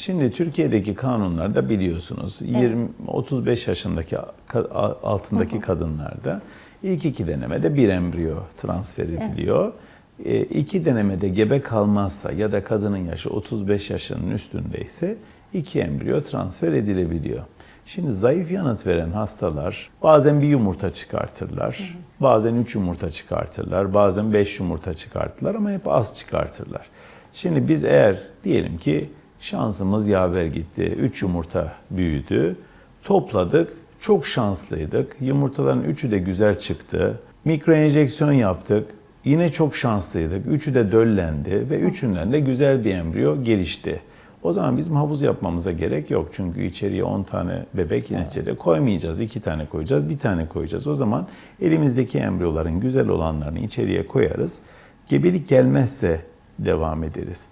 Şimdi Türkiye'deki kanunlarda biliyorsunuz 20 35 yaşındaki altındaki kadınlarda ilk iki denemede bir embriyo transfer ediliyor. E, iki denemede gebe kalmazsa ya da kadının yaşı 35 yaşının üstündeyse iki embriyo transfer edilebiliyor. Şimdi zayıf yanıt veren hastalar bazen bir yumurta çıkartırlar, bazen üç yumurta çıkartırlar, bazen beş yumurta çıkartırlar ama hep az çıkartırlar. Şimdi biz eğer diyelim ki şansımız yaver gitti, üç yumurta büyüdü, topladık, çok şanslıydık, yumurtaların üçü de güzel çıktı, mikro enjeksiyon yaptık, yine çok şanslıydık, üçü de döllendi ve üçünden de güzel bir embriyo gelişti. O zaman bizim havuz yapmamıza gerek yok. Çünkü içeriye 10 tane bebek neticede koymayacağız. 2 tane koyacağız, bir tane koyacağız. O zaman elimizdeki embriyoların güzel olanlarını içeriye koyarız. Gebelik gelmezse devam ederiz.